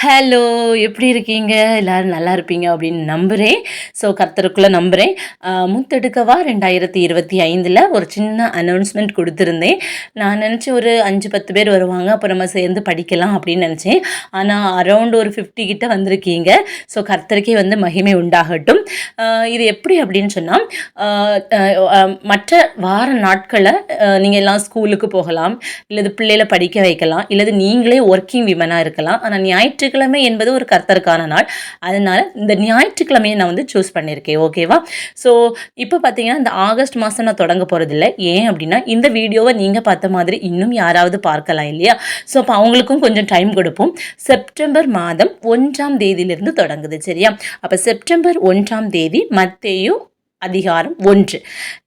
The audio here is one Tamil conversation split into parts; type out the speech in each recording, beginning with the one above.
ஹலோ எப்படி இருக்கீங்க? எல்லோரும் நல்லா இருப்பீங்க அப்படின்னு நம்புகிறேன் ஸோ கர்த்தருக்குள்ளே நம்புகிறேன் முத்தெடுக்கவா? ரெண்டாயிரத்தி இருபத்தி ஐந்தில் ஒரு சின்ன அனௌன்ஸ்மெண்ட் கொடுத்துருந்தேன். நான் நினச்சி ஒரு அஞ்சு பத்து பேர் வருவாங்க. அப்போ நம்ம சேர்ந்து படிக்கலாம் அப்படின்னு நினச்சேன். ஆனால் அரௌண்ட் ஒரு ஃபிஃப்டி கிட்ட வந்திருக்கீங்க. ஸோ கர்த்தருக்கே வந்து மகிமை உண்டாகட்டும். இது எப்படி அப்படின்னு சொன்னால் மற்ற வார நாட்களை நீங்கள் எல்லாம் ஸ்கூலுக்கு போகலாம். இல்லது பிள்ளைகளை படிக்க வைக்கலாம். இல்லது நீங்களே ஒர்க்கிங் விமனாக இருக்கலாம். ஆனால் ஞாயிற்று ஞாயிற்றுக்கிழமை என்பது ஒரு கர்த்தருக்கான நாள். அதனால் இந்த ஞாயிற்றுக்கிழமையை நான் வந்து சூஸ் பண்ணியிருக்கேன். ஓகேவா ஸோ இப்போ பார்த்தீங்கன்னா இந்த ஆகஸ்ட் மாதம் நான் தொடங்க போகிறதில்ல ஏன் அப்படின்னா இந்த வீடியோவை நீங்கள் பார்த்த மாதிரி இன்னும் யாராவது பார்க்கலாம் இல்லையா? ஸோ அப்போ அவங்களுக்கும் கொஞ்சம் டைம் கொடுப்போம். செப்டம்பர் மாதம் ஒன்றாம் தேதியிலிருந்து தொடங்குது சரியா? அப்போ செப்டம்பர் ஒன்றாம் தேதி மத்தேயு அதிகாரம் ஒன்று.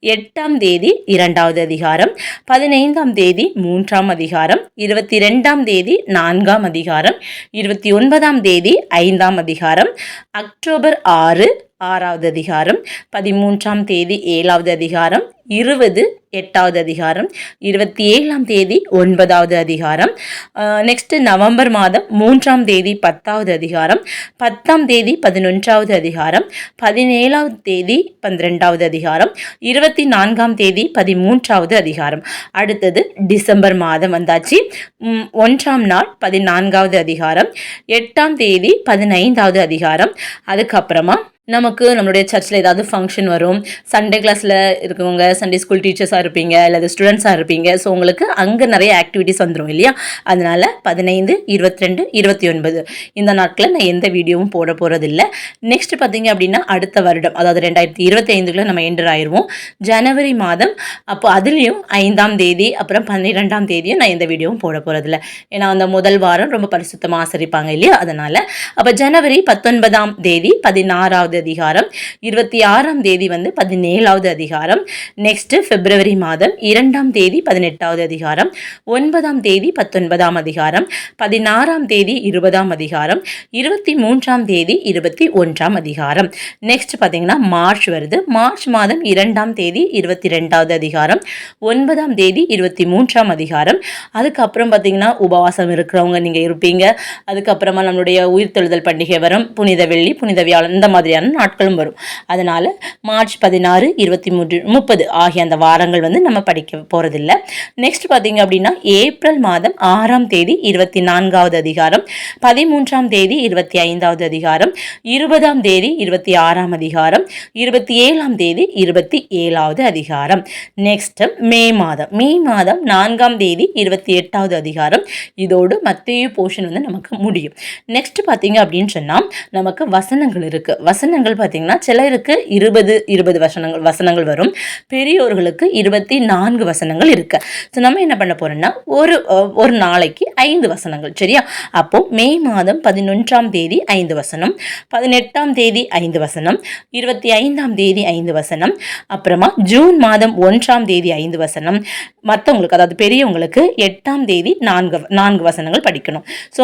எட்டாம் தேதி இரண்டாவது அதிகாரம் பதினைந்தாம் தேதி மூன்றாம் அதிகாரம் இருபத்தி ரெண்டாம் தேதி நான்காம் அதிகாரம் இருபத்தி ஒன்பதாம் தேதி ஐந்தாம் அதிகாரம் அக்டோபர் ஆறு ஆறாவது அதிகாரம் பதிமூன்றாம் தேதி ஏழாவது அதிகாரம் இருபது எட்டாவது அதிகாரம் இருபத்தி ஏழாம் தேதி ஒன்பதாவது அதிகாரம். நெக்ஸ்ட்டு நவம்பர் மாதம் மூன்றாம் தேதி பத்தாவது அதிகாரம் பத்தாம் தேதி பதினொன்றாவது அதிகாரம் பதினேழாவது தேதி பன்னிரெண்டாவது அதிகாரம் இருபத்தி நான்காம் தேதி பதிமூன்றாவது அதிகாரம். அடுத்தது டிசம்பர் மாதம் வந்தாச்சு. ஒன்றாம் நாள் பதினான்காவது அதிகாரம் எட்டாம் தேதி பதினைந்தாவது அதிகாரம். அதுக்கப்புறமா நமக்கு நம்மளுடைய சர்ச்சில் ஏதாவது ஃபங்க்ஷன் வரும். சண்டே கிளாஸில் இருக்கவங்க சண்டே ஸ்கூல் டீச்சர்ஸாக இருப்பீங்க அல்லது ஸ்டூடெண்ட்ஸாக இருப்பீங்க. ஸோ உங்களுக்கு அங்கே நிறைய ஆக்டிவிட்டிஸ் வந்துடும் இல்லையா? அதனால் பதினைந்து இருபத்தி ரெண்டு இருபத்தி ஒன்பது இந்த நாட்களில் நான் எந்த வீடியோவும் போட போகிறதில்ல நெக்ஸ்ட் பார்த்தீங்க அப்படின்னா அடுத்த வருடம் அதாவது ரெண்டாயிரத்தி இருபத்தி ஐந்துக்குள்ளே நம்ம என்டர் ஆயிடுவோம் ஜனவரி மாதம் அப்போ அதுலேயும் ஐந்தாம் தேதி அப்புறம் பன்னிரெண்டாம் தேதியும் நான் எந்த வீடியோவும் போட போகிறதில்ல ஏன்னா அந்த முதல் வாரம் ரொம்ப பரிசுத்தமாக ஆசரிப்பாங்க இல்லையா? அதனால் அப்போ ஜனவரி பத்தொன்பதாம் தேதி பதினாறாவது அதிகாரம். இருபத்தி ஆறாம் தேதி வந்து பதினேழாவது அதிகாரம். நெக்ஸ்ட் பிப்ரவரி மாதம் இரண்டாம் தேதி பதினெட்டாவது அதிகாரம். ஒன்பதாம் தேதி பத்தொன்பதாம் அதிகாரம். பதினாறாம் தேதி இருபதாம் அதிகாரம். இருபத்தி மூன்றாம் தேதி இருபத்தி ஒன்றாம் அதிகாரம். நெக்ஸ்ட் பார்த்தீங்கன்னா மார்ச் வருது. மார்ச் மாதம் இரண்டாம் தேதி இருபத்தி ரெண்டாவது அதிகாரம். ஒன்பதாம் தேதி இருபத்தி மூன்றாம் அதிகாரம். அதுக்கப்புறம் பார்த்தீங்கன்னா உபவாசம் இருக்கிறவங்க நீங்கள் இருப்பீங்க. அதுக்கப்புறமா நம்மளுடைய உயிர்த்தெழுதல் பண்டிகை வரும். புனித வெள்ளி புனித வியாழன் இந்த மாதிரியான நாட்களும் வரும். அதனால் மார்ச் பதினாறு இருபத்தி மூன்று முப்பது ஆகிய அந்த வாரங்கள் வந்து நம்ம படிக்க போகிறதில்ல நெக்ஸ்ட் பார்த்தீங்க அப்படின்னா ஏப்ரல் மாதம் ஆறாம் தேதி இருபத்தி நான்காவது அதிகாரம் பதிமூன்றாம் தேதி இருபத்தி ஐந்தாவது அதிகாரம் இருபதாம் தேதி இருபத்தி ஆறாம் அதிகாரம் இருபத்தி ஏழாம் தேதி இருபத்தி ஏழாவது அதிகாரம். நெக்ஸ்ட் மே மாதம் மே மாதம் நான்காம் தேதி இருபத்தி எட்டாவது அதிகாரம். இதோடு மத்திய போர்ஷன் வந்து நமக்கு முடியும். நெக்ஸ்ட் பார்த்தீங்க அப்படின்னு சொன்னால் நமக்கு வசனங்கள் இருக்குது வசனங்கள் பார்த்தீங்கன்னா சிலருக்கு இருபது இருபது வசனங்கள் வசனங்கள் வரும். பெரியோர்களுக்கு இருபத்தி நான்கு வசனங்கள் இருக்கு. ஸோ நம்ம என்ன பண்ண போறோம்னா ஒரு ஒரு நாளைக்கு ஐந்து வசனங்கள் சரியா? அப்போ மே மாதம் பதினொன்றாம் தேதி ஐந்து வசனம் பதினெட்டாம் தேதி ஐந்து வசனம் இருபத்தி ஐந்தாம் தேதி ஐந்து வசனம் அப்புறமா ஜூன் மாதம் ஒன்றாம் தேதி ஐந்து வசனம் மற்றவங்களுக்கு அதாவது பெரியவங்களுக்கு எட்டாம் தேதி நான்கு நான்கு வசனங்கள் படிக்கணும். ஸோ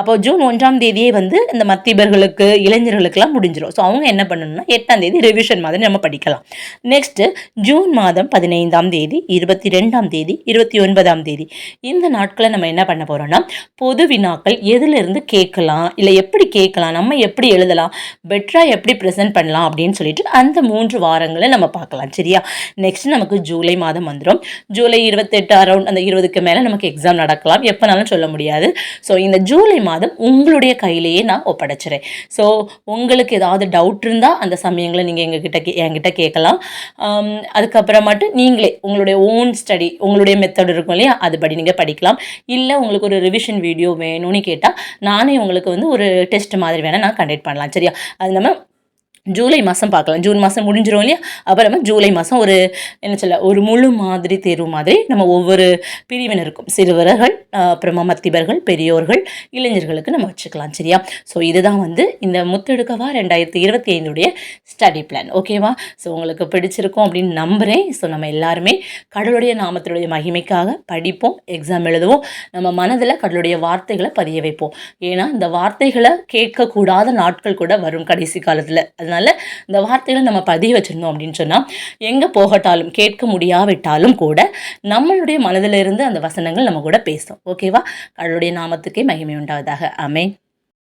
அப்போ ஜூன் ஒன்றாம் தேதியே வந்து இந்த மத்தியவர்களுக்கு இளைஞர்களுக்கெல்லாம் முடிஞ்சிடும் ஸோ அவங்க என்ன பண்ணணும்னா எட்டாம் தேதி ரிவிஷன் மாதிரி நம்ம படிக்கலாம். நெக்ஸ்ட்டு ஜூன் மாதம் பதினைந்தாம் தேதி இருபத்தி ரெண்டாம் தேதி இருபத்தி ஒன்பதாம் தேதி. இந்த நாட்களை நம்ம என்ன பண்ண போகிறோம்னா பொது வினாக்கள் எதுலேருந்து கேட்கலாம் இல்லை எப்படி கேட்கலாம் நம்ம எப்படி எழுதலாம் பெட்டராக எப்படி ப்ரெசென்ட் பண்ணலாம் அப்படின்னு சொல்லிட்டு அந்த மூன்று வாரங்களை நம்ம பார்க்கலாம் சரியா? நெக்ஸ்ட் நமக்கு ஜூலை மாதம் வந்துடும் ஜூலை இருபத்தெட்டு அரௌண்ட் அந்த இருபதுக்கு மேலே நமக்கு எக்ஸாம் நடக்கலாம். எப்போனாலும் சொல்ல முடியாது. ஸோ இந்த ஜூலை மாதம் உங்களுடைய கையிலேயே நான் ஒப்படைச்சிறேன். ஸோ உங்களுக்கு ஏதாவது டவுட் இருந்தால் அந்த சமயங்களை நீங்கள் எங்ககிட்ட கே என்கிட்ட கேட்கலாம். அதுக்கப்புறமாட்டு நீங்களே உங்களுடைய ஓன் ஸ்டடி உங்களுடைய மெத்தட் இருக்கும் இல்லையா? அதுபடி நீங்கள் படிக்கலாம். இல்லை உங்களுக்கு ஒரு ரிவிஷன் வீடியோ வேணும்னு கேட்டால் நானே உங்களுக்கு வந்து ஒரு டெஸ்ட் மாதிரி வேணால் நான் கண்டக்ட் பண்ணலாம் சரியா? அது நம்ம ஜூலை மாதம் பார்க்கலாம். ஜூன் மாதம் முடிஞ்சிரும் இல்லையா? அப்புறமா ஜூலை மாதம் ஒரு என்ன சொல்ல ஒரு முழு மாதிரி தேர்வு மாதிரி நம்ம ஒவ்வொரு பிரிவினருக்கும் சிறுவர்கள் அப்புறமா மத்தியவர்கள் பெரியோர்கள் இளைஞர்களுக்கு நம்ம வச்சுக்கலாம் சரியா? ஸோ இதுதான் வந்து இந்த முத்தெடுக்கவா ரெண்டாயிரத்தி இருபத்தி ஐந்துடைய ஸ்டடி பிளான் ஓகேவா ஸோ உங்களுக்கு பிடிச்சிருக்கும் அப்படின்னு நம்புகிறேன் ஸோ நம்ம எல்லாருமே கடவுளுடைய நாமத்தினுடைய மகிமைக்காக படிப்போம் எக்ஸாம் எழுதுவோம். நம்ம மனதில் கடவுளுடைய வார்த்தைகளை பதிய வைப்போம். ஏன்னா இந்த வார்த்தைகளை கேட்கக்கூடாத நாட்கள் கூட வரும் கடைசி காலத்தில். அதனால இந்த வார்த்தைகளை நம்ம பதிய வச்சிருந்தோம் அப்படின்னு சொன்னால் எங்கே போகட்டாலும் கேட்க முடியாவிட்டாலும் கூட நம்மளுடைய மனதிலிருந்து அந்த வசனங்கள் நம்ம கூட பேசும். ஓகேவா? கடவுளுடைய நாமத்துக்கே மகிமை உண்டாவதாக. அமேன்